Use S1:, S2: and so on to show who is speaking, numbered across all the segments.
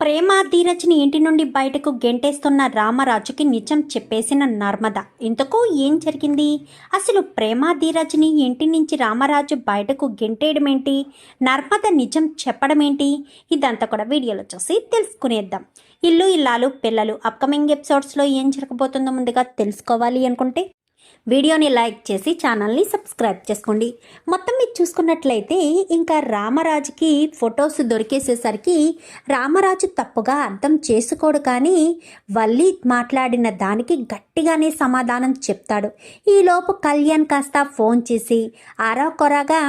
S1: ప్రేమ ధీరజ్ని ఇంటి నుండి బయటకు గెంటేస్తున్న రామరాజుకి నిజం చెప్పేసిన నర్మద. ఇంతకు ఏం జరిగింది? అసలు ప్రేమ ధీరజ్ని ఇంటి నుంచి రామరాజు బయటకు గెంటేయడం ఏంటి నర్మద నిజం చెప్పడం ఏంటి ఇదంతా కూడా వీడియోలో చూసి తెలుసుకునేద్దాం. ఇల్లు ఇల్లాలు పిల్లలు అప్కమింగ్ ఎపిసోడ్స్లో ఏం జరగబోతుందో ముందుగా తెలుసుకోవాలి అనుకుంటే వీడియోని లైక్ చేసి ఛానల్ని సబ్స్క్రైబ్ చేసుకోండి. మొత్తం మీరు చూసుకున్నట్లయితే ఇంకా రామరాజుకి ఫొటోస్ దొరికేసేసరికి రామరాజు తప్పుగా అర్థం చేసుకోడు కానీ వల్లి మాట్లాడిన దానికి గట్టిగానే సమాధానం చెప్తాడు. ఈలోపు కళ్యాణ్ కాస్త ఫోన్ చేసి ఆరా కొరాగా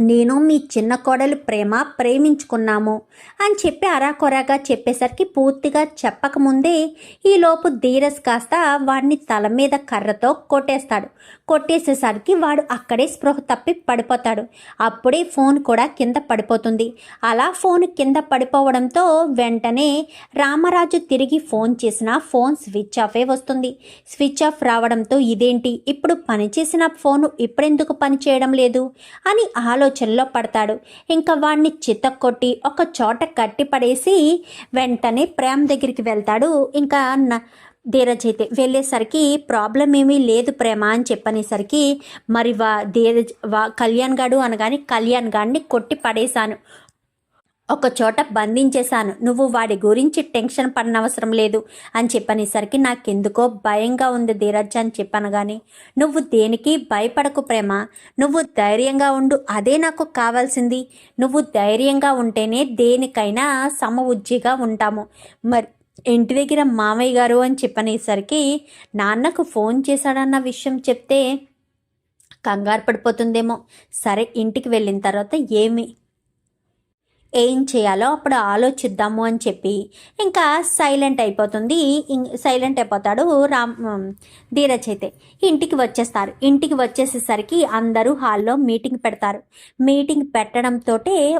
S1: నేను మీ చిన్న కోడలు ప్రేమ ప్రేమించుకున్నాము అని చెప్పి అరాకొరాగా చెప్పేసరికి పూర్తిగా చెప్పకముందే ఈలోపు ధీరస్ కాస్త వాడిని తల మీద కర్రతో కొట్టేస్తాడు. కొట్టేసేసరికి వాడు అక్కడే స్పృహ తప్పి పడిపోతాడు. అప్పుడే ఫోన్ కూడా కింద పడిపోతుంది. అలా ఫోన్ కింద పడిపోవడంతో వెంటనే రామరాజు తిరిగి ఫోన్ చేసినా ఫోన్ స్విచ్ ఆఫే వస్తుంది. స్విచ్ ఆఫ్ రావడంతో ఇదేంటి? ఇప్పుడు పనిచేసిన ఫోను ఇప్పుడెందుకు పని చేయడం లేదు? అని ఆలోచనలో పడతాడు. ఇంకా వాడిని చితక్కొట్టి ఒక చోట కట్టి పడేసి వెంటనే ప్రేమ దగ్గరికి వెళ్తాడు. ఇంకా న- ధీరజ్ అయితే వెళ్ళేసరికి ప్రాబ్లం ఏమీ లేదు ప్రేమ అని చెప్పనేసరికి మరి వా ధీరజ్ వా కళ్యాణ్ గాడు అనగానే కళ్యాణ్ గాడిని కొట్టి పడేశాను. ఒక చోట బంధించేశాను. నువ్వు వాడి గురించి టెన్షన్ పడనవసరం లేదు అని చెప్పనేసరికి నాకెందుకో భయంగా ఉంది ధీరజ్ అని చెప్పాను కానీ నువ్వు దేనికి భయపడకు ప్రేమ. నువ్వు ధైర్యంగా ఉండు అదే నాకు కావాల్సింది. నువ్వు ధైర్యంగా ఉంటేనే దేనికైనా సమ ఉజ్జిగా ఉంటాము. మరి ఇంటి దగ్గర మామయ్య గారు అని చెప్పనేసరికి నాన్నకు ఫోన్ చేశాడన్న విషయం చెప్తే కంగారు పడిపోతుందేమో. సరే ఇంటికి వెళ్ళిన తర్వాత ఏమి ఏం చేయాలో అప్పుడు ఆలోచిద్దాము అని చెప్పి ఇంకా సైలెంట్ అయిపోతుంది. ఇం- సైలెంట్ అయిపోతాడు రామ్ ధీరజ్ అయితే. ఇంటికి వచ్చేస్తారు. ఇంటికి వచ్చేసేసరికి అందరూ హాల్లో మీటింగ్ పెడతారు. మీటింగ్ పెట్టడంతో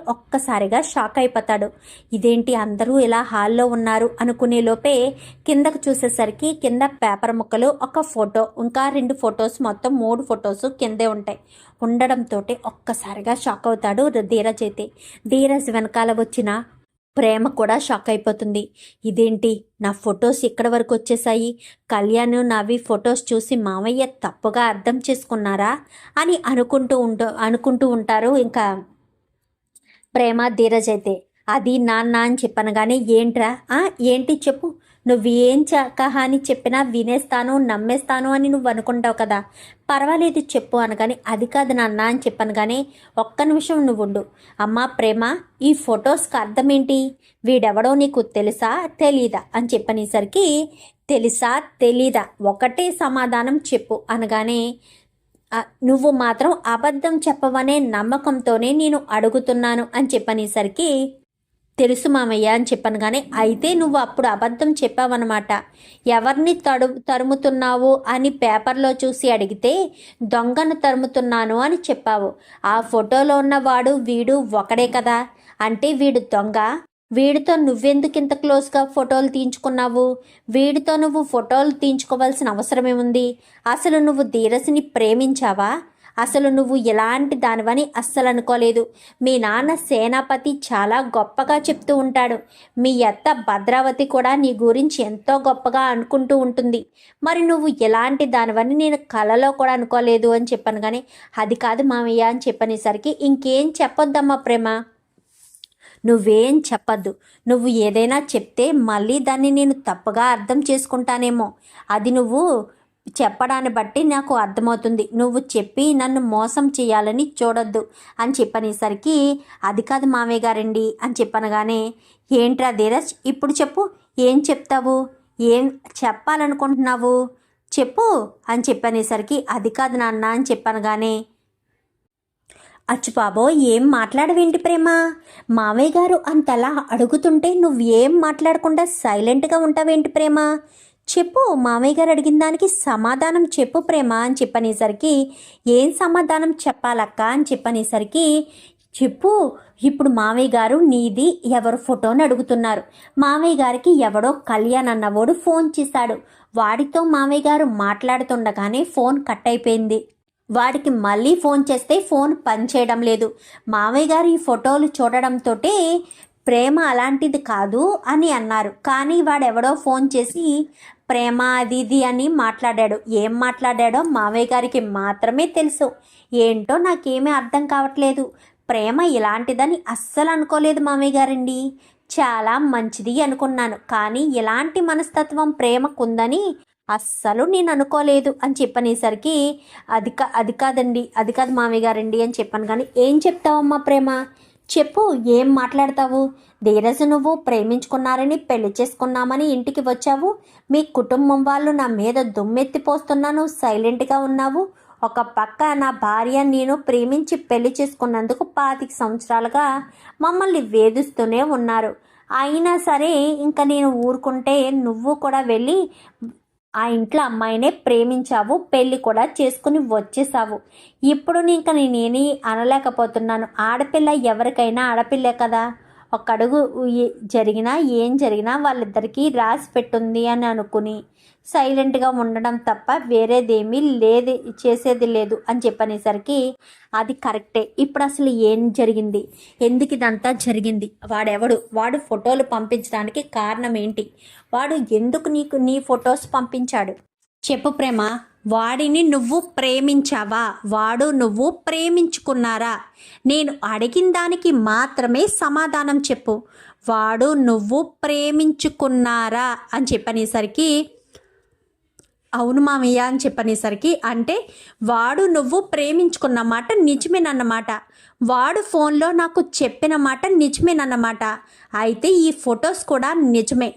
S1: ఒక్కసారిగా షాక్ అయిపోతాడు. ఇదేంటి అందరూ ఇలా హాల్లో ఉన్నారు అనుకునే లోపే కిందకు చూసేసరికి కింద పేపర్ ముక్కలు ఒక ఫోటో ఇంకా రెండు ఫొటోస్ మొత్తం మూడు ఫొటోస్ కిందే ఉంటాయి. ఉండడంతో ఒక్కసారిగా షాక్ అవుతాడు ధీరజ్ అయితే. ధీరజ్ వెనకాల వచ్చిన ప్రేమ కూడా షాక్ అయిపోతుంది. ఇదేంటి? నా ఫొటోస్ ఇక్కడ వరకు వచ్చేసాయి కళ్యాణ్ నావి ఫొటోస్ చూసి మామయ్య తప్పుగా అర్థం చేసుకున్నారా అని అనుకుంటూ ఉంటూ అనుకుంటూ ఉంటారు ఇంకా ప్రేమ ధీరజ్ అయితే. అది నాన్న అని చెప్పనగానే ఏంట్రా? ఏంటి చెప్పు. నువ్వు ఏం చక్కహ అని చెప్పినా వినేస్తాను నమ్మేస్తాను అని నువ్వు అనుకుంటావు కదా. పర్వాలేదు చెప్పు అనగానే అది కాదు నాన్న అని చెప్పనగానే ఒక్క నిమిషం నువ్వు ఉండు అమ్మా ప్రేమ ఈ ఫొటోస్కి అర్థం ఏంటి వీడెవడో నీకు తెలుసా? తెలీదా? అని చెప్పనేసరికి తెలుసా? తెలీదా? ఒకటే సమాధానం చెప్పు అనగానే నువ్వు మాత్రం అబద్ధం చెప్పవనే నమ్మకంతోనే నేను అడుగుతున్నాను అని చెప్పనేసరికి తెలుసు మామయ్య అని చెప్పాను కానీ అయితే నువ్వు అప్పుడు అబద్ధం చెప్పావన్నమాట. ఎవరిని తడు తరుముతున్నావు అని పేపర్లో చూసి అడిగితే దొంగను తరుముతున్నాను అని చెప్పావు. ఆ ఫోటోలో ఉన్నవాడు వీడు ఒకడే కదా? అంటే వీడు దొంగ? వీడితో నువ్వెందుకు ఇంత క్లోజ్గా ఫోటోలు తీయించుకున్నావు? వీడితో నువ్వు ఫోటోలు తీయించుకోవాల్సిన అవసరమేముంది? అసలు నువ్వు ధీరస్ని ప్రేమించావా? అసలు నువ్వు ఎలాంటి దానివని అస్సలు అనుకోలేదు మీ నాన్న సేనాపతి చాలా గొప్పగా చెప్తూ ఉంటాడు. మీ అత్త భద్రావతి కూడా నీ గురించి ఎంతో గొప్పగా అనుకుంటూ ఉంటుంది. మరి నువ్వు ఎలాంటి దానివని నేను కలలో కూడా అనుకోలేదు అని చెప్పాను కానీ అది కాదు మామయ్య అని చెప్పనేసరికి ఇంకేం చెప్పొద్దమ్మా ప్రేమ. నువ్వేం చెప్పద్దు. నువ్వు ఏదైనా చెప్తే మళ్ళీ దాన్ని నేను తప్పుగా అర్థం చేసుకుంటానేమో. అది నువ్వు చెప్పడాన్ని బట్టి నాకు అర్థమవుతుంది. నువ్వు చెప్పి నన్ను మోసం చేయాలని చూడొద్దు అని చెప్పనేసరికి అది కాదు మామయ్య గారండి అని చెప్పనగానే ఏంట్రా ధీరజ్ ఇప్పుడు చెప్పు. ఏం చెప్తావు? ఏం చెప్పాలనుకుంటున్నావు? చెప్పు అని చెప్పనేసరికి అది కాదు నాన్న అని చెప్పనగానే అచ్చు బాబో ఏం మాట్లాడవేంటి ప్రేమ? మామయ్య గారు అంతలా అడుగుతుంటే నువ్వేం మాట్లాడకుండా సైలెంట్గా ఉంటావేంటి ప్రేమ? చెప్పు మామయ్య గారు అడిగిన దానికి సమాధానం చెప్పు ప్రేమ అని చెప్పనేసరికి ఏం సమాధానం చెప్పాలక్క అని చెప్పనేసరికి చెప్పు ఇప్పుడు మామయ్య గారు నీది ఎవరు ఫోటోని అడుగుతున్నారు. మామయ్య గారికి ఎవడో కళ్యాణ్ అన్నవాడు ఫోన్ చేశాడు. వాడితో మామయ్య గారు మాట్లాడుతుండగానే ఫోన్ కట్ అయిపోయింది. వాడికి మళ్ళీ ఫోన్ చేస్తే ఫోన్ పనిచేయడం లేదు. మామయ్య గారు ఈ ఫోటోలు చూడడంతో ప్రేమ అలాంటిది కాదు అని అన్నారు. కానీ వాడెవడో ఫోన్ చేసి ప్రేమ అది ఇది అని మాట్లాడాడు. ఏం మాట్లాడాడో మావయ్య గారికి మాత్రమే తెలుసు. ఏంటో నాకేమీ అర్థం కావట్లేదు. ప్రేమ ఇలాంటిదని అస్సలు అనుకోలేదు మామయ్య గారండి. చాలా మంచిది అనుకున్నాను. కానీ ఇలాంటి మనస్తత్వం ప్రేమకుందని అస్సలు నేను అనుకోలేదు అని చెప్పనేసరికి అది కా అది కాదండి అది కాదు మామయ్య గారండి అని చెప్పాను. కానీ ఏం చెప్తావమ్మా ప్రేమ? చెప్పు ఏం మాట్లాడతావు? ధీరజు నువ్వు ప్రేమించుకున్నారని పెళ్ళి చేసుకున్నామని ఇంటికి వచ్చావు. మీ కుటుంబం వాళ్ళు నా మీద దుమ్మెత్తిపోస్తున్నాను సైలెంట్గా ఉన్నావు. ఒక పక్క నా భార్య నేను ప్రేమించి పెళ్ళి చేసుకున్నందుకు పాతిక సంవత్సరాలుగా మమ్మల్ని వేధిస్తూనే ఉన్నారు. అయినా సరే ఇంకా నేను ఊరుకుంటే నువ్వు కూడా వెళ్ళి ఆ ఇంట్లో అమ్మాయినే ప్రేమించావు పెళ్ళి కూడా చేసుకుని వచ్చేసావు. ఇప్పుడు ఇంకా నేనేని అనలేకపోతున్నాను. ఆడపిల్ల ఎవరికైనా ఆడపిల్లే కదా. ఒక అడుగు జరిగినా ఏం జరిగినా వాళ్ళిద్దరికీ రాసి పెట్టుంది అని అనుకుని సైలెంట్గా ఉండడం తప్ప వేరేదేమీ లేదు చేసేది లేదు అని చెప్పనేసరికి అది కరెక్టే. ఇప్పుడు అసలు ఏం జరిగింది? ఎందుకు ఇదంతా జరిగింది? వాడెవడు? వాడు ఫోటోలు పంపించడానికి కారణం ఏంటి? వాడు ఎందుకు నీకు నీ ఫొటోస్ పంపించాడు? చెప్పు ప్రేమ. వాడిని నువ్వు ప్రేమించావా? వాడు నువ్వు ప్రేమించుకున్నారా? నేను అడిగిన దానికి మాత్రమే సమాధానం చెప్పు. వాడు నువ్వు ప్రేమించుకున్నారా? అని చెప్పనేసరికి అవును మామయ్య అని చెప్పనేసరికి అంటే వాడు నువ్వు ప్రేమించుకున్న మాట నిజమేనన్నమాట. వాడు ఫోన్లో నాకు చెప్పిన మాట నిజమేనన్నమాట. అయితే ఈ ఫొటోస్ కూడా నిజమే.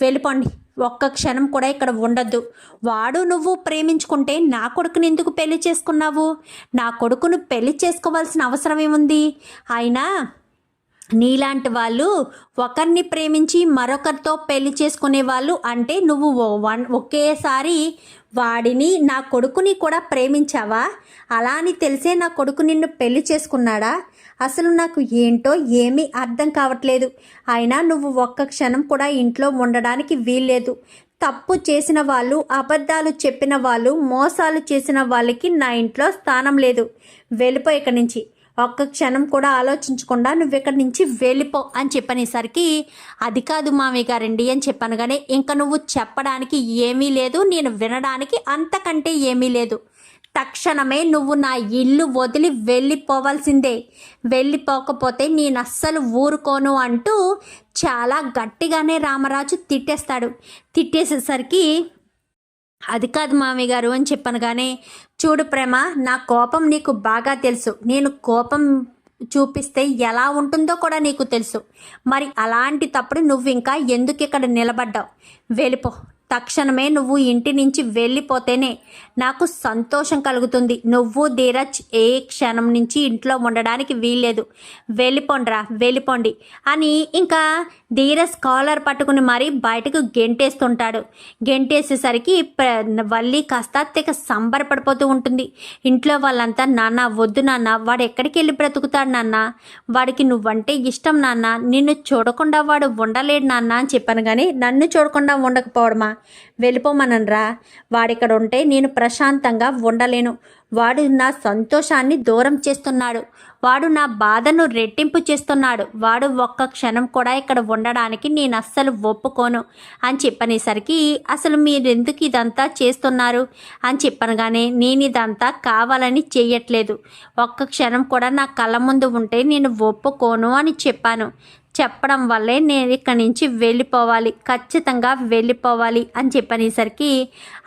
S1: వెళ్ళిపోండి. ఒక్క క్షణం కూడా ఇక్కడ ఉండద్దు. వాడు నువ్వు ప్రేమించుకుంటే నా కొడుకుని ఎందుకు పెళ్ళి చేసుకున్నావు? నా కొడుకును పెళ్ళి చేసుకోవాల్సిన అవసరం ఏముంది? అయినా నీలాంటి వాళ్ళు ఒకరిని ప్రేమించి మరొకరితో పెళ్ళి చేసుకునే వాళ్ళు అంటే నువ్వు వన్ ఒకేసారి వాడిని నా కొడుకుని కూడా ప్రేమించావా? అలా అని తెలిసే నా కొడుకు నిన్ను పెళ్ళి చేసుకున్నాడా? అసలు నాకు ఏంటో ఏమీ అర్థం కావట్లేదు. అయినా నువ్వు ఒక్క క్షణం కూడా ఇంట్లో ఉండడానికి వీల్లేదు. తప్పు చేసిన వాళ్ళు అబద్ధాలు చెప్పిన వాళ్ళు మోసాలు చేసిన వాళ్ళకి నా ఇంట్లో స్థానం లేదు. వెళ్ళిపో ఇక్కడి నుంచి. ఒక్క క్షణం కూడా ఆలోచించకుండా నువ్వు ఇక్కడి నుంచి వెళ్ళిపో అని చెప్పనేసరికి అది కాదు మామయ్య గారండి అని చెప్పాను కానీ ఇంకా నువ్వు చెప్పడానికి ఏమీ లేదు నేను వినడానికి అంతకంటే ఏమీ లేదు. తక్షణమే నువ్వు నా ఇల్లు వదిలి వెళ్ళిపోవాల్సిందే. వెళ్ళిపోకపోతే నేను అస్సలు ఊరుకోను అంటూ చాలా గట్టిగానే రామరాజు తిట్టేస్తాడు. తిట్టేసేసరికి అది కాదు మామయ్య గారు అని చెప్పాను కానీ చూడు ప్రేమ నా కోపం నీకు బాగా తెలుసు. నేను కోపం చూపిస్తే ఎలా ఉంటుందో కూడా నీకు తెలుసు. మరి అలాంటి తప్పుడు నువ్వు ఇంకా ఎందుకు ఇక్కడ నిలబడ్డావు? వెళ్ళిపో. తక్షణమే నువ్వు ఇంటి నుంచి వెళ్ళిపోతేనే నాకు సంతోషం కలుగుతుంది. నువ్వు ధీరజ్ ఏ క్షణం నుంచి ఇంట్లో ఉండడానికి వీల్లేదు. వెళ్ళిపోండ్రా వెళ్ళిపోండి అని ఇంకా ధీరస్ కాలర్ పట్టుకుని మరీ బయటకు గెంటేస్తుంటాడు. గెంటేసేసరికి వల్లి కాస్త తెగ సంబరపడిపోతూ ఉంటుంది. ఇంట్లో వాళ్ళంతా నాన్న వద్దు నాన్న వాడు ఎక్కడికి వెళ్ళి బ్రతుకుతాడు నాన్న? వాడికి నువ్వంటే ఇష్టం నాన్న. నిన్ను చూడకుండా వాడు ఉండలేడు నాన్న అని చెప్పాను కానీ నన్ను చూడకుండా ఉండకపోవడమా? వెళ్ళిపోమనరా వాడిక్కడ ఉంటే నేను ప్రశాంతంగా ఉండలేను. వాడు నా సంతోషాన్ని దూరం చేస్తున్నాడు. వాడు నా బాధను రెట్టింపు చేస్తున్నాడు. వాడు ఒక్క క్షణం కూడా ఇక్కడ ఉండడానికి నేను అస్సలు ఒప్పుకోను. అని చెప్పనేసరికి అసలు మీరెందుకు ఇదంతా చేస్తున్నారు? అని చెప్పనగానే నేను ఇదంతా కావాలని చేయట్లేదు ఒక్క క్షణం కూడా నా కళ్ళ ముందు ఉంటే నేను ఒప్పుకోను అని చెప్పాను. చెప్పడం వల్లే నేను ఇక్కడి నుంచి వెళ్ళిపోవాలి ఖచ్చితంగా వెళ్ళిపోవాలి అని చెప్పనేసరికి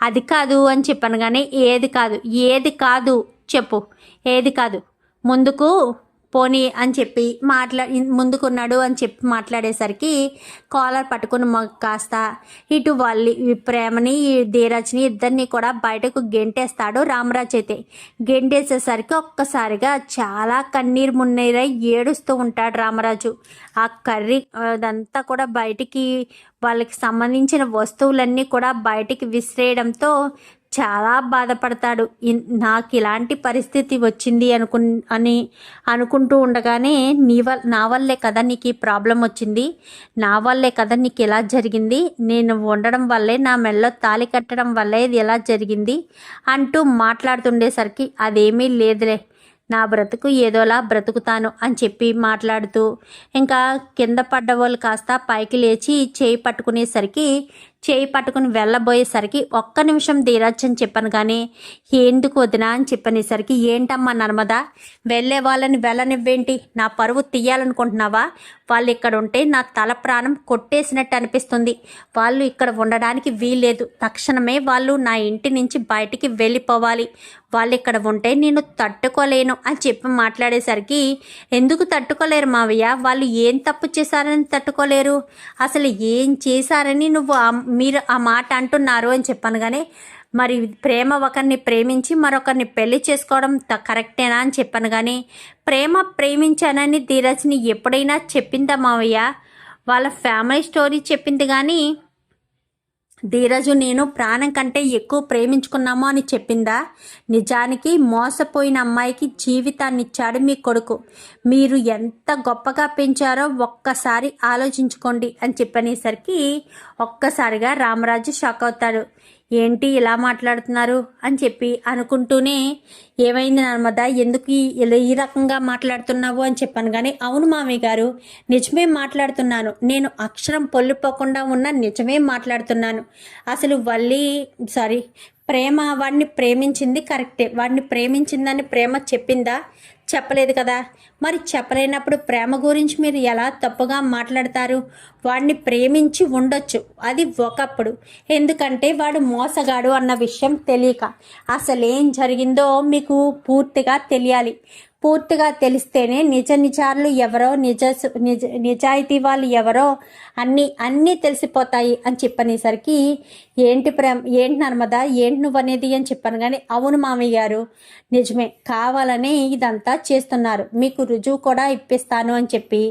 S1: అది కాదు అని చెప్పాను కానీ ఏది కాదు ఏది కాదు చెప్పు ఏది కాదు. ముందుకు పోనీ అని చెప్పి మాట్లా ముందుకున్నాడు అని చెప్పి మాట్లాడేసరికి కాలర్ పట్టుకుని కాస్త ఇటు వాళ్ళి ప్రేమని ఈ ధీరజ్ని ఇద్దరిని కూడా బయటకు గెంటేస్తాడు రామరాజ్ అయితే. గెంటేసేసరికి ఒక్కసారిగా చాలా కన్నీరు మున్నీరై ఏడుస్తూ ఉంటాడు రామరాజు. ఆ కర్రీ అదంతా కూడా బయటికి వాళ్ళకి సంబంధించిన వస్తువులన్నీ కూడా బయటికి విసిరేయడంతో చాలా బాధపడతాడు. ఇన్- నాకు ఇలాంటి పరిస్థితి వచ్చింది అనుకు అని అనుకుంటూ ఉండగానే నీ వల్ నా వల్లే కదా నీకు ఈ ప్రాబ్లం వచ్చింది. నా వల్లే కదా నీకు ఇలా జరిగింది. నేను ఉండడం వల్లే నా మెడలో తాళి కట్టడం వల్లే ఇది ఎలా జరిగింది అంటూ మాట్లాడుతుండేసరికి అదేమీ లేదులే. నా బ్రతుకు ఏదోలా బ్రతుకుతాను అని చెప్పి మాట్లాడుతూ ఇంకా కింద పడ్డవాళ్ళు కాస్త పైకి లేచి చేయి పట్టుకునేసరికి చేయి పట్టుకుని వెళ్ళబోయేసరికి ఒక్క నిమిషం ధీరజ్ చెప్పాను కానీ ఎందుకు వదినా అని చెప్పనేసరికి ఏంటమ్మా నర్మదా వెళ్ళే వాళ్ళని వెళ్ళనివ్వేంటి? నా పరువు తీయాలనుకుంటున్నావా? వాళ్ళు ఇక్కడ ఉంటే నా తల ప్రాణం కొట్టేసినట్టు అనిపిస్తుంది. వాళ్ళు ఇక్కడ ఉండడానికి వీల్లేదు. తక్షణమే వాళ్ళు నా ఇంటి నుంచి బయటికి వెళ్ళిపోవాలి. వాళ్ళు ఇక్కడ ఉంటే నేను తట్టుకోలేను అని చెప్పి మాట్లాడేసరికి ఎందుకు తట్టుకోలేరు మావయ్య? వాళ్ళు ఏం తప్పు చేశారని తట్టుకోలేరు? అసలు ఏం చేశారని నువ్వు మీరు ఆ మాట అంటున్నారు అని చెప్పాను కానీ మరి ప్రేమ ఒకరిని ప్రేమించి మరొకరిని పెళ్ళి చేసుకోవడం కరెక్టేనా అని చెప్పాను కానీ ప్రేమ ప్రేమించానని ధీరజ్ని ఎప్పుడైనా చెప్పిందా మావయ్య? వాళ్ళ ఫ్యామిలీ స్టోరీ చెప్పింది కానీ ధీరజు నేను ప్రాణం కంటే ఎక్కువ ప్రేమించుకున్నాము అని చెప్పిందా? నిజానికి మోసపోయిన అమ్మాయికి జీవితాన్ని ఇచ్చాడు మీ కొడుకు. మీరు ఎంత గొప్పగా పెంచారో ఒక్కసారి ఆలోచించుకోండి అని చెప్పనేసరికి ఒక్కసారిగా రామరాజు షాక్ అవుతాడు ఏంటి ఇలా మాట్లాడుతున్నారు అని చెప్పి అనుకుంటూనే ఏమైంది నర్మద? ఎందుకు ఈ- ఇలా ఈ రకంగా మాట్లాడుతున్నావు అని చెప్పాను కానీ అవును మామయ్య గారు నిజమే మాట్లాడుతున్నాను. నేను అక్షరం పొల్లిపోకుండా ఉన్న నిజమే మాట్లాడుతున్నాను. అసలు వల్లి సారీ ప్రేమ వాడిని ప్రేమించింది కరెక్టే. వాడిని ప్రేమించిందని ప్రేమ చెప్పిందా? చెప్పలేదు కదా? మరి చెప్పలేనప్పుడు ప్రేమ గురించి మీరు ఎలా తప్పుగా మాట్లాడతారు? వాడిని ప్రేమించి ఉండొచ్చు. అది ఒకప్పుడు. ఎందుకంటే వాడు మోసగాడు అన్న విషయం తెలియక. అసలు ఏం జరిగిందో మీకు పూర్తిగా తెలియాలి. పూర్తిగా తెలిస్తేనే నిజ నిజాలు ఎవరో నిజ నిజ నిజాయితీ వాళ్ళు ఎవరో అన్నీ అన్నీ తెలిసిపోతాయి అని చెప్పనేసరికి ఏంటి ప్రేమ ఏంటి నర్మదా ఏంటి నువ్వు అనేది అని చెప్పాను కానీ అవును మామయ్య గారు నిజమే కావాలని ఇదంతా చేస్తున్నారు. మీకు రుజువు కూడా ఇప్పిస్తాను అని చెప్పి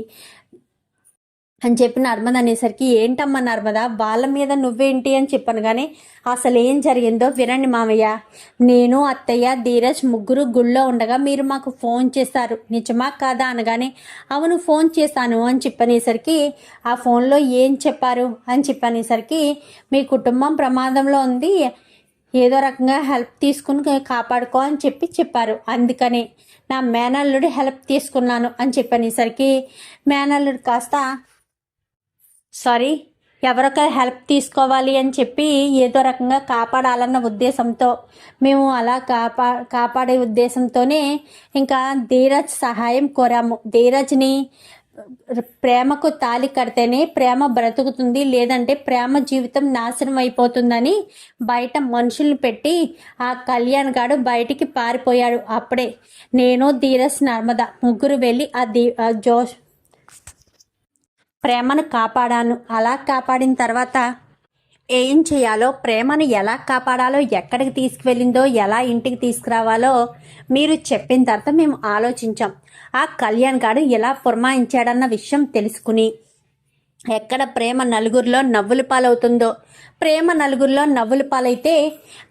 S1: అని చెప్పి నర్మద అనేసరికి ఏంటమ్మా నర్మద? వాళ్ళ మీద నువ్వేంటి? అని చెప్పాను. కానీ అసలు ఏం జరిగిందో వినండి మామయ్య. నేను అత్తయ్య ధీరజ్ ముగ్గురు గుళ్ళో ఉండగా మీరు మాకు ఫోన్ చేశారు. నిజమా? కాదా? అనగానే అవును ఫోన్ చేశాను అని చెప్పనేసరికి ఆ ఫోన్లో ఏం చెప్పారు? అని చెప్పనేసరికి మీ కుటుంబం ప్రమాదంలో ఉంది. ఏదో రకంగా హెల్ప్ తీసుకుని కాపాడుకో అని చెప్పి చెప్పారు. అందుకని నా మేనల్లుడి హెల్ప్ తీసుకున్నాను అని చెప్పనేసరికి మేనల్లుడు కాస్త సారీ ఎవరొక హెల్ప్ తీసుకోవాలి అని చెప్పి ఏదో రకంగా కాపాడాలన్న ఉద్దేశంతో మేము అలా కాపా కాపాడే ఉద్దేశంతోనే ఇంకా ధీరజ్ సహాయం కోరాము. ధీరజ్ని ప్రేమకు తాలి కడితేనే ప్రేమ బ్రతుకుతుంది లేదంటే ప్రేమ జీవితం నాశనం అయిపోతుందని బయట మనుషుల్ని పెట్టి ఆ కళ్యాణ్ గాడు బయటికి పారిపోయాడు అప్పుడే. నేను ధీరజ్ నర్మద ముగ్గురు వెళ్ళి ఆ దీ ఆ జోష్ ప్రేమను కాపాడాను. అలా కాపాడిన తర్వాత ఏం చేయాలో ప్రేమను ఎలా కాపాడాలో ఎక్కడికి తీసుకువెళ్ళిందో ఎలా ఇంటికి తీసుకురావాలో మీరు చెప్పిన తర్వాత మేము ఆలోచించాం. ఆ కళ్యాణ్ గారు ఎలా పురమాయించాడన్న విషయం తెలుసుకుని ఎక్కడ ప్రేమ నలుగురిలో నవ్వుల పాలవుతుందో ప్రేమ నలుగురిలో నవ్వుల పాలైతే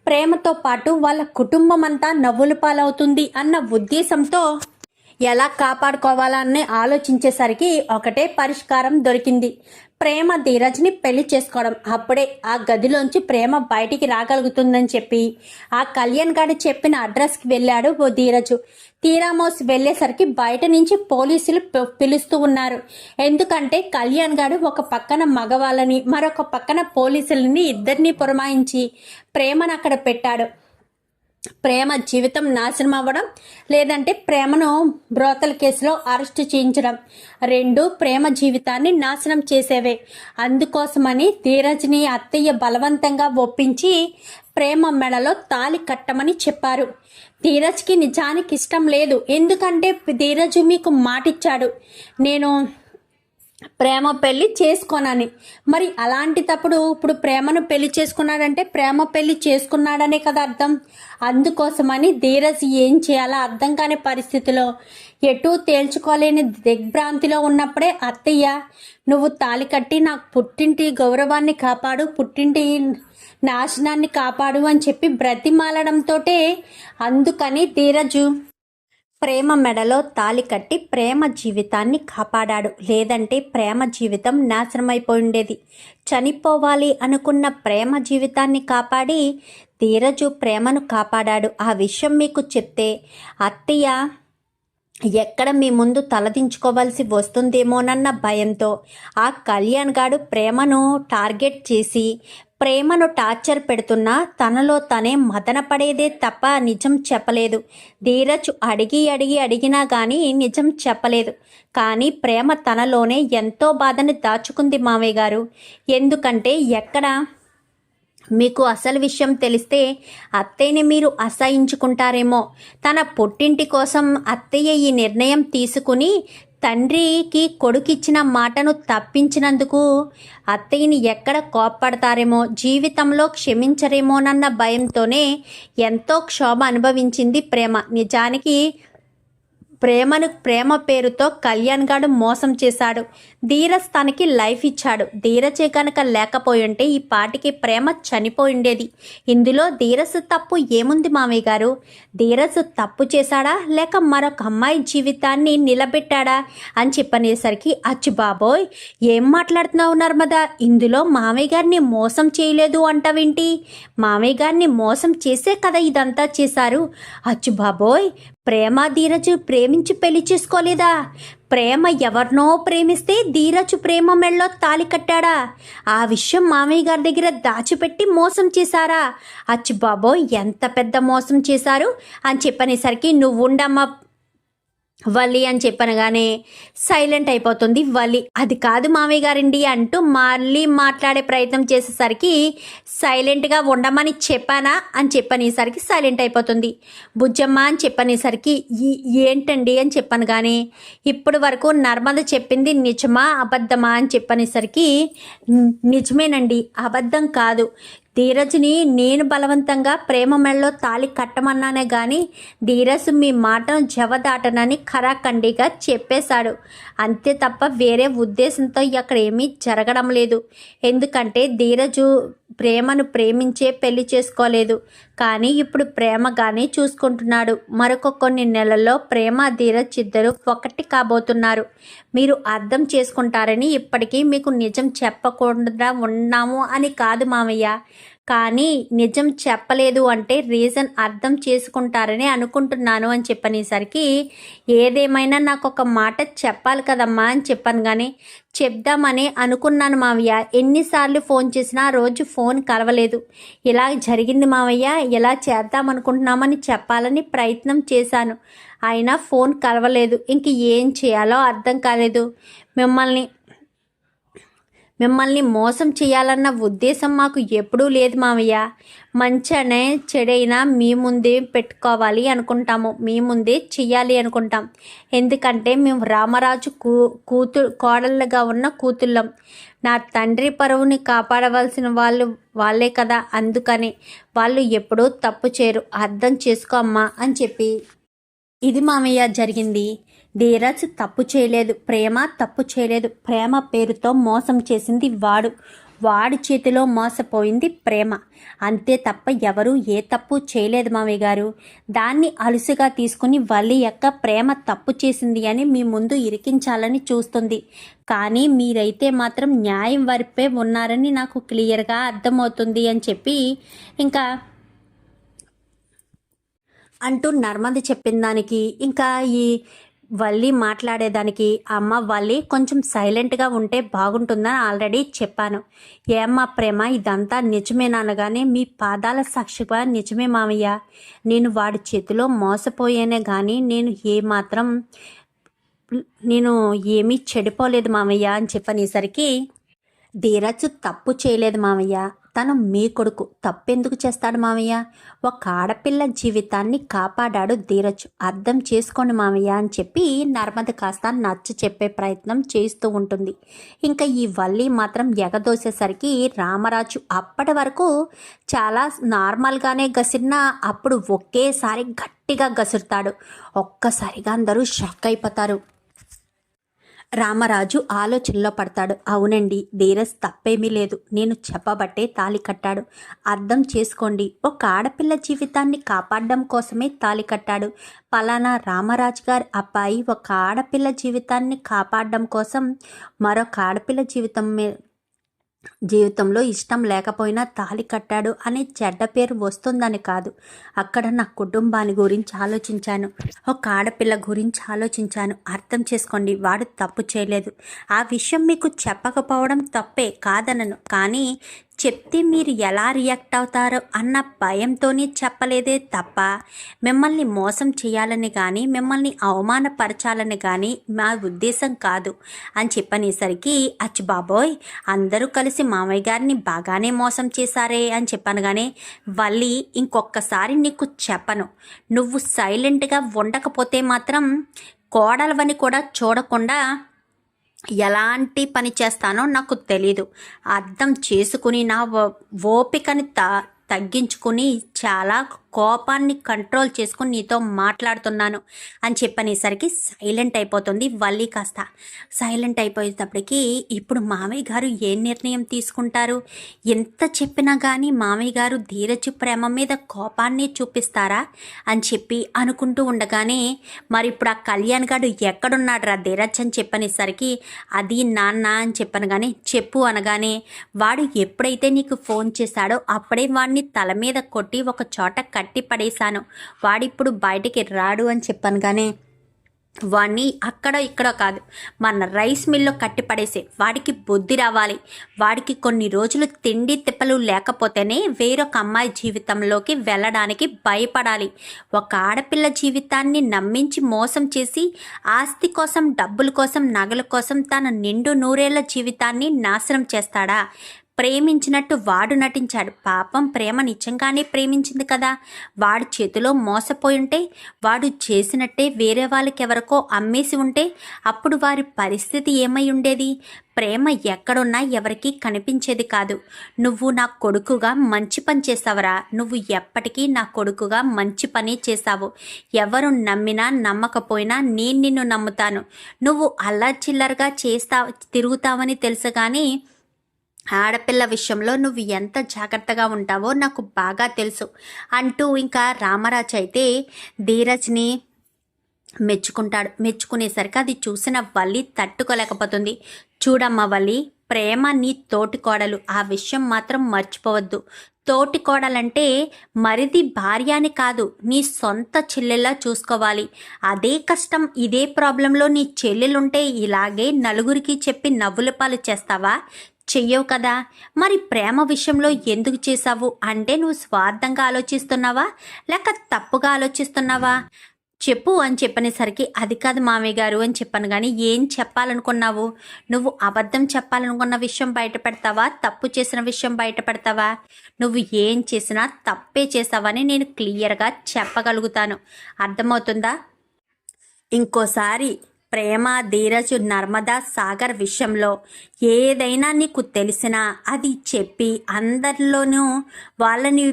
S1: ప్రేమతో పాటు వాళ్ళ కుటుంబం అంతా నవ్వుల పాలవుతుంది అన్న ఉద్దేశంతో ఎలా కాపాడుకోవాలని ఆలోచించేసరికి ఒకటే పరిష్కారం దొరికింది. ప్రేమ ధీరజ్ని పెళ్ళి చేసుకోవడం. అప్పుడే ఆ గదిలోంచి ప్రేమ బయటికి రాగలుగుతుందని చెప్పి ఆ కళ్యాణ్ గారు చెప్పిన అడ్రస్కి వెళ్ళాడు ఓ ధీరజు. తీరామోస్ వెళ్ళేసరికి బయట నుంచి పోలీసులు పిలుస్తూ ఉన్నారు. ఎందుకంటే కళ్యాణ్ గారు ఒక పక్కన మగవాళ్ళని మరొక పక్కన పోలీసులని ఇద్దరిని పురమాయించి ప్రేమను అక్కడ పెట్టాడు. ప్రేమ జీవితం నాశనం అవ్వడం లేదంటే ప్రేమను బ్రోతల కేసులో అరెస్ట్ చేయించడం. రెండు ప్రేమ జీవితాన్ని నాశనం చేసేవే. అందుకోసమని ధీరజ్ని అత్తయ్య బలవంతంగా ఒప్పించి ప్రేమ మెడలో తాలి కట్టమని చెప్పారు. ధీరజ్కి నిజానికి ఇష్టం లేదు. ఎందుకంటే ధీరజు మీకు మాటిచ్చాడు. నేను ప్రేమ పెళ్ళి చేసుకోనని. మరి అలాంటి తప్పుడు ఇప్పుడు ప్రేమను పెళ్ళి చేసుకున్నాడంటే ప్రేమ పెళ్ళి చేసుకున్నాడనే కదా అర్థం. అందుకోసమని ధీరజ్ ఏం చేయాలో అర్థం కాని పరిస్థితిలో ఎటూ తేల్చుకోలేని దిగ్భ్రాంతిలో ఉన్నప్పుడే అత్తయ్య నువ్వు తాలి కట్టి నాకు పుట్టింటి గౌరవాన్ని కాపాడు పుట్టింటి నాశనాన్ని కాపాడు అని చెప్పి బ్రతిమాలడంతోటే అందుకని ధీరజు ప్రేమ మెడలో తాలి కట్టి ప్రేమ జీవితాన్ని కాపాడాడు. లేదంటే ప్రేమ జీవితం నాశనమైపోయి ఉండేది చనిపోవాలి అనుకున్న ప్రేమ జీవితాన్ని కాపాడి ధీరజు ప్రేమను కాపాడాడు. ఆ విషయం మీకు చెప్తే అత్తయ్య ఎక్కడ మీ ముందు తలదించుకోవాల్సి వస్తుందేమోనన్న భయంతో ఆ కళ్యాణ్ గాడు ప్రేమను టార్గెట్ చేసి ప్రేమను టార్చర్ పెడుతున్నా తనలో తనే మదన పడేదే తప్ప నిజం చెప్పలేదు. ధీరజ్ అడిగి అడిగి అడిగినా కానీ నిజం చెప్పలేదు. కానీ ప్రేమ తనలోనే ఎంతో బాధని దాచుకుంది మామయ్య గారు. ఎందుకంటే ఎక్కడ మీకు అసలు విషయం తెలిస్తే అత్తయ్యని మీరు అసహించుకుంటారేమో. తన పుట్టింటి కోసం అత్తయ్య ఈ నిర్ణయం తీసుకుని తండ్రికి కొడుకిచ్చిన మాటను తప్పించినందుకు అత్తయ్యని ఎక్కడ కోప్పడతారేమో జీవితంలో క్షమించరేమోనన్న భయంతోనే ఎంతో క్షోభ అనుభవించింది ప్రేమ. నిజానికి ప్రేమను ప్రేమ పేరుతో కళ్యాణ్ గాడు మోసం చేశాడు. ధీరజ్ తనకి లైఫ్ ఇచ్చాడు. ధీరజే కనుక లేకపోయింటే ఈ పాటికి ప్రేమ చనిపోయిండేది. ఇందులో ధీరజ్ తప్పు ఏముంది మామయ్య గారు? ధీరజ్ తప్పు చేశాడా? లేక మరొక అమ్మాయి జీవితాన్ని నిలబెట్టాడా? అని చెప్పనేసరికి అచ్చు బాబోయ్ ఏం మాట్లాడుతున్నావు నర్మదా? ఇందులో మామయ్య గారిని మోసం చేయలేదు అంటావేంటి? మామయ్య గారిని మోసం చేసే కదా ఇదంతా చేశారు. అచ్చు బాబోయ్ ప్రేమ ధీరజు ప్రేమించి పెళ్ళి చేసుకోలేదా? ప్రేమ ఎవరినో ప్రేమిస్తే ధీరజు ప్రేమ మెళ్ళలో తాలి కట్టాడా? ఆ విషయం మామయ్య గారి దగ్గర దాచిపెట్టి మోసం చేశారా? అచ్చు బాబోయ్ ఎంత పెద్ద మోసం చేశారు? అని చెప్పనేసరికి నువ్వుండమ్మా వలి అని చెప్పనగానే సైలెంట్ అయిపోతుంది వలి అది కాదు మామయ్య గారండి అంటూ మళ్ళీ మాట్లాడే ప్రయత్నం చేసేసరికి సైలెంట్గా ఉండమని చెప్పానా అని చెప్పనేసరికి సైలెంట్ అయిపోతుంది. బుజ్జమ్మ అని చెప్పనేసరికి "ఈ- ఏంటండి అని చెప్పాను కానీ ఇప్పటి వరకు నర్మద చెప్పింది నిజమా అబద్ధమా అని చెప్పనేసరికి నిజమేనండి అబద్ధం కాదు. ధీరజ్ని నేను బలవంతంగా ప్రేమ మెళ్ళలో తాళి కట్టమన్నానే గాని ధీరజ్ మీ మాటను జవదాటనని ఖరాఖండిగా చెప్పేశాడు. అంతే తప్ప వేరే ఉద్దేశంతో అక్కడ ఏమీ జరగడం లేదు. ఎందుకంటే ధీరజు ప్రేమను ప్రేమించే పెళ్ళి చేసుకోలేదు. కానీ ఇప్పుడు ప్రేమగానే చూసుకుంటున్నాడు. మరొక కొన్ని నెలల్లో ప్రేమ ధీరజ్ ఇద్దరు ఒకటి కాబోతున్నారు. మీరు అర్థం చేసుకుంటారని ఇప్పటికీ మీకు నిజం చెప్పకుండా ఉన్నాము అని కాదు మామయ్య. కానీ నిజం చెప్పలేదు అంటే రీజన్ అర్థం చేసుకుంటారని అనుకుంటున్నాను అని చెప్పనేసరికి ఏదేమైనా నాకు ఒక మాట చెప్పాలి కదమ్మా అని చెప్పాను కానీ చెప్దామని అనుకున్నాను మావయ్య. ఎన్నిసార్లు ఫోన్ చేసినా ఆ రోజు ఫోన్ కలవలేదు. ఇలా జరిగింది మావయ్య ఇలా చేద్దాం అనుకుంటున్నామని చెప్పాలని ప్రయత్నం చేశాను. అయినా ఫోన్ కలవలేదు. ఇంక ఏం చేయాలో అర్థం కాలేదు. మిమ్మల్ని మిమ్మల్ని మోసం చేయాలన్న ఉద్దేశం మాకు ఎప్పుడూ లేదు మామయ్య మంచనే చెడైనా మీ ముందే పెట్టుకోవాలి అనుకుంటాము. మీ ముందే చెయ్యాలి అనుకుంటాం. ఎందుకంటే మేము రామరాజు కూ కూతు కోడళ్ళగా ఉన్న కూతుళ్ళం. నా తండ్రి పరువుని కాపాడవలసిన వాళ్ళు వాళ్ళే కదా. అందుకని వాళ్ళు ఎప్పుడూ తప్పు చేయరు. అర్థం చేసుకో అమ్మా అని చెప్పి. ఇది మామయ్య జరిగింది. ధీరజ్ తప్పు చేయలేదు ప్రేమ తప్పు చేయలేదు. ప్రేమ పేరుతో మోసం చేసింది వాడు. వాడి చేతిలో మోసపోయింది ప్రేమ. అంతే తప్ప ఎవరు ఏ తప్పు చేయలేదు మామయ్య గారు. దాన్ని అలుసుగా తీసుకుని వల్లి యొక్క ప్రేమ తప్పు చేసింది అని మీ ముందు ఇరికించాలని చూస్తుంది. కానీ మీరైతే మాత్రం న్యాయం వరిపే ఉన్నారని నాకు క్లియర్గా అర్థమవుతుంది అని చెప్పి ఇంకా అంటూ నర్మద చెప్పిన దానికి ఇంకా ఈ వల్లి మాట్లాడేదానికి అమ్మ వల్లి కొంచెం సైలెంట్గా ఉంటే బాగుంటుందని ఆల్రెడీ చెప్పాను. ఏమ్మా ప్రేమ? ఇదంతా నిజమేననగానే మీ పాదాల సాక్షిగా నిజమే మామయ్య. నేను వాడి చేతిలో మోసపోయానే కానీ నేను ఏమాత్రం నేను ఏమీ చెడిపోలేదు మామయ్య అని చెప్పనేసరికి ధీరజ్ తప్పు చేయలేదు మామయ్య. తను మీ కొడుకు. తప్పెందుకు చేస్తాడు మామయ్య ఒక ఆడపిల్ల జీవితాన్ని కాపాడాడు ధీరజ్. అర్థం చేసుకోండి మామయ్య అని చెప్పి నర్మద కాస్త నచ్చ చెప్పే ప్రయత్నం చేస్తూ ఉంటుంది. ఇంకా ఈ వల్లి మాత్రం ఎగదోసేసరికి రామరాజు అప్పటి వరకు చాలా నార్మల్గానే గసిరినా అప్పుడు ఒకేసారి గట్టిగా గసురుతాడు. ఒక్కసారిగా అందరూ షాక్ అయిపోతారు. రామరాజు ఆలోచనలో పడతాడు. అవునండి ధీరజ్ తప్పేమీ లేదు. నేను చెప్పబట్టే తాలి కట్టాడు. అర్థం చేసుకోండి. ఒక ఆడపిల్ల జీవితాన్ని కాపాడడం కోసమే తాలి కట్టాడు. పలానా రామరాజు గారి అబ్బాయి ఒక ఆడపిల్ల జీవితాన్ని కాపాడడం కోసం మరొక ఆడపిల్ల జీవితం జీవితంలో ఇష్టం లేకపోయినా తాళి కట్టాడు అనే చెడ్డ పేరు వస్తుందని కాదు. అక్కడ నా కుటుంబాన్ని గురించి ఆలోచించాను. ఒక ఆడపిల్ల గురించి ఆలోచించాను. అర్థం చేసుకోండి వాడు తప్పు చేయలేదు. ఆ విషయం మీకు చెప్పకపోవడం తప్పే కాదనను. కానీ చెప్తే మీరు ఎలా రియాక్ట్ అవుతారో అన్న భయంతోనే చెప్పలేదే తప్ప మిమ్మల్ని మోసం చేయాలని కానీ మిమ్మల్ని అవమానపరచాలని కానీ మా ఉద్దేశం కాదు అని చెప్పనేసరికి అచ్చి బాబోయ్ అందరూ కలిసి మామయ్య గారిని బాగానే మోసం చేశారే అని చెప్పాను కానీ వల్లి ఇంకొకసారి నీకు చెప్పను. నువ్వు సైలెంట్గా ఉండకపోతే మాత్రం కోడలవని కూడా చూడకుండా ఎలాంటి పని చేస్తానో నాకు తెలీదు. అర్థం చేసుకుని నా ఓపికని త తగ్గించుకుని చాలా కోపాన్ని కంట్రోల్ చేసుకుని నీతో మాట్లాడుతున్నాను అని చెప్పనేసరికి సైలెంట్ అయిపోతుంది వల్లి కాస్త. సైలెంట్ అయిపోయేటప్పటికి ఇప్పుడు మామయ్య గారు ఏ నిర్ణయం తీసుకుంటారు? ఎంత చెప్పినా కానీ మామయ్య గారు ధీరజు ప్రేమ మీద కోపాన్ని చూపిస్తారా? అని చెప్పి అనుకుంటూ ఉండగానే మరి ఇప్పుడు ఆ కళ్యాణ్ గారు ఎక్కడున్నాడు రా ధీరజ్ అని చెప్పనేసరికి అది నాన్న అని చెప్పను కానీ చెప్పు అనగానే వాడు ఎప్పుడైతే నీకు ఫోన్ చేశాడో అప్పుడే వాడిని తల మీద కొట్టి ఒక చోట కట్టి పడేశాను. వాడిప్పుడు బయటికి రాడు అని చెప్పాను కానీ వాడిని అక్కడ ఇక్కడ కాదు మన రైస్ మిల్లో కట్టి పడేసే. వాడికి బుద్ధి రావాలి. వాడికి కొన్ని రోజులు తిండి తిప్పలు లేకపోతేనే వేరొక అమ్మాయి జీవితంలోకి వెళ్ళడానికి భయపడాలి. ఒక ఆడపిల్ల జీవితాన్ని నమ్మించి మోసం చేసి ఆస్తి కోసం డబ్బుల కోసం నగల కోసం తన నిండు నూరేళ్ళ జీవితాన్ని నాశనం చేస్తాడా? ప్రేమించినట్టు వాడు నటించాడు. పాపం ప్రేమ నిజంగానే ప్రేమించింది కదా. వాడి చేతిలో మోసపోయి ఉంటే వాడు చేసినట్టే వేరే వాళ్ళకి ఎవరికో అమ్మేసి ఉంటే అప్పుడు వారి పరిస్థితి ఏమై ఉండేది? ప్రేమ ఎక్కడున్నా ఎవరికీ కనిపించేది కాదు. నువ్వు నా కొడుకుగా మంచి పని చేసావరా? నువ్వు ఎప్పటికీ నా కొడుకుగా మంచి పని చేశావు. ఎవరు నమ్మినా నమ్మకపోయినా నేను నిన్ను నమ్ముతాను. నువ్వు అల్లా చిల్లరగా చేస్తా తిరుగుతావని తెలుసు కానీ ఆడపిల్ల విషయంలో నువ్వు ఎంత జాగ్రత్తగా ఉంటావో నాకు బాగా తెలుసు. అంటూ ఇంకా రామరాజు అయితే ధీరజ్ని మెచ్చుకుంటాడు. మెచ్చుకునేసరికి అది చూసిన వల్లి తట్టుకోలేకపోతుంది. చూడమ్మ వల్లి ప్రేమ నీ తోటి కోడలు. ఆ విషయం మాత్రం మర్చిపోవద్దు. తోటి కోడలంటే మరిది భార్య కాదు. నీ సొంత చెల్లెల్లా చూసుకోవాలి. అదే కష్టం ఇదే ప్రాబ్లంలో నీ చెల్లెలుంటే ఇలాగే నలుగురికి చెప్పి నవ్వుల పాలు చేస్తావా? చెయ్యవు కదా. మరి ప్రేమ విషయంలో ఎందుకు చేశావు? అంటే నువ్వు స్వార్థంగా ఆలోచిస్తున్నావా? లేక తప్పుగా ఆలోచిస్తున్నావా? చెప్పు అని చెప్పనేసరికి అది కాదు మామయ్య గారు అని చెప్పాను. కానీ ఏం చెప్పాలనుకున్నావు? నువ్వు అబద్ధం చెప్పాలనుకున్న విషయం బయటపెడతావా తప్పు చేసిన విషయం బయటపెడతావా నువ్వు ఏం చేసినా తప్పే చేసావని నేను క్లియర్గా చెప్పగలుగుతాను. అర్థమవుతుందా? ఇంకోసారి ప్రేమ ధీరజు నర్మదా సాగర్ విషయంలో ఏదైనా నీకు తెలిసినా అది చెప్పి అందరిలోనూ వాళ్ళని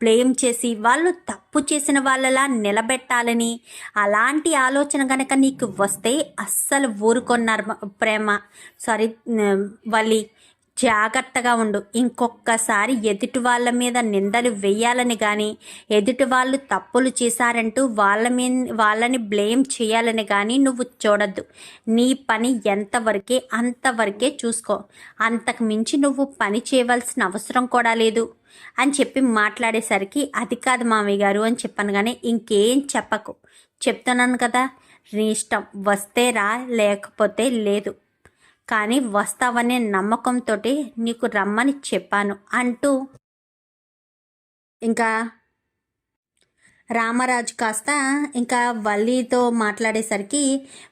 S1: బ్లేమ్ చేసి వాళ్ళు తప్పు చేసిన వాళ్ళలా నిలబెట్టాలని అలాంటి ఆలోచన కనుక నీకు వస్తే అస్సలు ఊరుకొన్నారు ప్రేమ సారీ వల్లి జాగ్రత్తగా ఉండు. ఇంకొక్కసారి ఎదుటి వాళ్ళ మీద నిందలు వేయాలని కానీ ఎదుటి వాళ్ళు తప్పులు చేశారంటూ వాళ్ళ మీద వాళ్ళని బ్లేమ్ చేయాలని కానీ నువ్వు చూడద్దు. నీ పని ఎంతవరకే అంతవరకే చూసుకో. అంతకు మించి నువ్వు పని చేయవలసిన అవసరం కూడా లేదు. అని చెప్పి మాట్లాడేసరికి అది కాదు మామయ్య గారు అని చెప్పాను కానీ ఇంకేం చెప్పకు. చెప్తున్నాను కదా నీ ఇష్టం. వస్తే రా లేకపోతే లేదు. కానీ వస్తావనే నమ్మకంతో నీకు రమ్మని చెప్పాను అంటూ ఇంకా రామరాజు కాస్త ఇంకా వల్లితో మాట్లాడేసరికి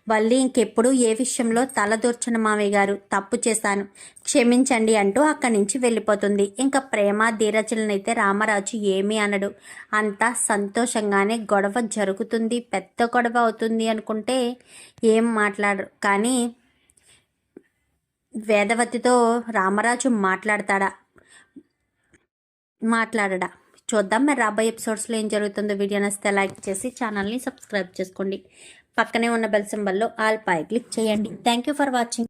S1: వల్లి ఇంకెప్పుడు ఏ విషయంలో తలదూర్చిన మామయ్య గారు? తప్పు చేశాను. క్షమించండి అంటూ అక్కడి నుంచి వెళ్ళిపోతుంది. ఇంకా ప్రేమ ధీరజలనైతే రామరాజు ఏమీ అనడు. అంతా సంతోషంగానే గొడవ జరుగుతుంది. పెద్ద గొడవ అవుతుంది అనుకుంటే ఏం మాట్లాడరు. కానీ వేదవతితో రామరాజు మాట్లాడతాడా? మాట్లాడడా? చూద్దాం మరి రాబోయే ఎపిసోడ్స్లో ఏం జరుగుతుందో. వీడియో నచ్చితే లైక్ చేసి ఛానల్ని సబ్స్క్రైబ్ చేసుకోండి. పక్కనే ఉన్న బెల్ సింబల్లో ఆల్ పై క్లిక్ చేయండి. Thank you for watching.